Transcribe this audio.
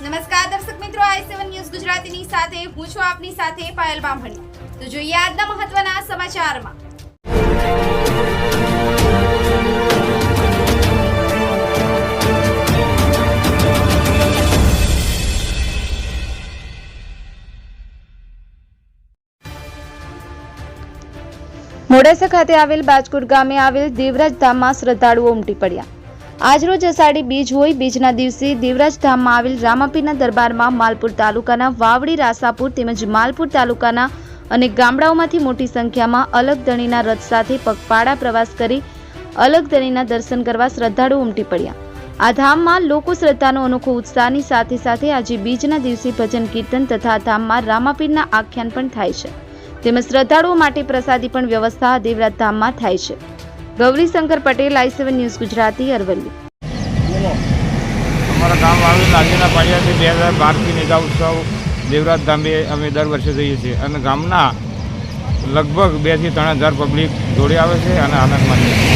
નમસ્કાર દર્શક મિત્રો, આઈ સેવન ન્યૂઝ ગુજરાતીની સાથે, હું છું આપની સાથે પાયલ બામણી. તો જોઈએ આજના મહત્વના સમાચારમાં. મોડાસા ખાતે આવેલ બાજકોટ ગામે આવેલ દેવરાજ ધામમાં શ્રદ્ધાળુઓ ઉમટી પડ્યા. આજરોજ અષાઢી બીજ હોય, બીજના દિવસે દેવરાજ ધામમાં આવેલ રામાપીરના દરબારમાં માલપુર તાલુકાના વાવડી, રાસાપુર તેમજ માલપુર તાલુકાના અને ગામડાઓમાંથી મોટી સંખ્યામાં અલગ ધણીના રથ સાથે પગપાળા પ્રવાસ કરી અલગ ધણીના દર્શન કરવા શ્રદ્ધાળુઓ ઉમટી પડ્યા. આ ધામમાં લોકો શ્રદ્ધાનો અનોખો ઉત્સાહની સાથે સાથે આજે બીજના દિવસે ભજન, કીર્તન તથા ધામમાં રામાપીરના આખ્યાન પણ થાય છે. તેમજ શ્રદ્ધાળુઓ માટે પ્રસાદી પણ વ્યવસ્થા દેવરાજ ધામમાં થાય છે. Gaurishankar Patel, I seven news Gujarati, Aravalli. અમારા ગામ આવેલ રાજ્યના પાળિયાથી બે હજાર બારથી મેગા ઉત્સવ દેવરાજ ધામે અમે દર વર્ષે જઈએ છીએ. અને ગામના લગભગ બેથી ત્રણ હજાર પબ્લિક જોડે આવે છે અને આનંદ માણીએ છીએ.